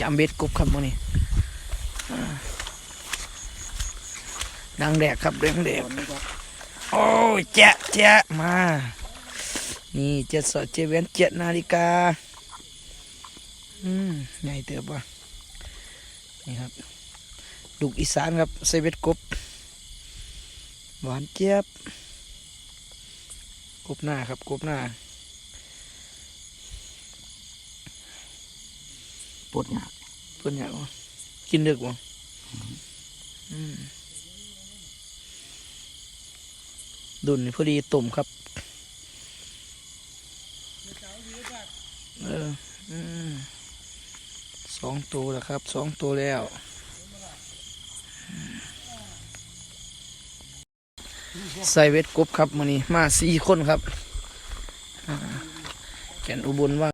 ยำเบ็ดกบครับมื้อนี้ดังแดกครับดังแดกโอ้ยแจ๊ะแจ๊ะมา นี่เจ็ดสอดเจเวนเจ็ดนาฬิกา อืมใหญ่เติบว่ะนี่ครับลูกอีสานครับใส่เบ็ดกบ หวานเจี๊ยบกบหน้าครับกบหน้า ปวดหนักเพิ่นอยากวะกินดึกวะอืมดุนพอดีตุ่มครับ เอออืมสองตัวแล้วครับ สองตัวแล้วใส่เวทกบครับมันนี้มาสี่คนครับแก่นอุบลว่า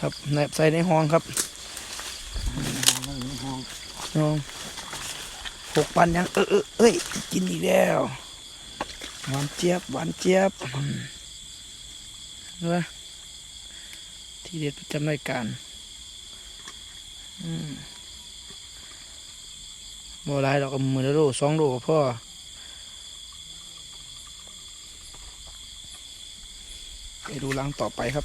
ครับแนบใส่ในห้องครับ น้องหกปันยังเออเออเอ้ยกินอีกแล้วหวานเจี๊ยบหวานเจี๊ยบอืมเนอะที่เด็ดประจำรายการอืมบ่หลายดอกก็มือละโลสองโลก็พอไปดูรังต่อไปครับ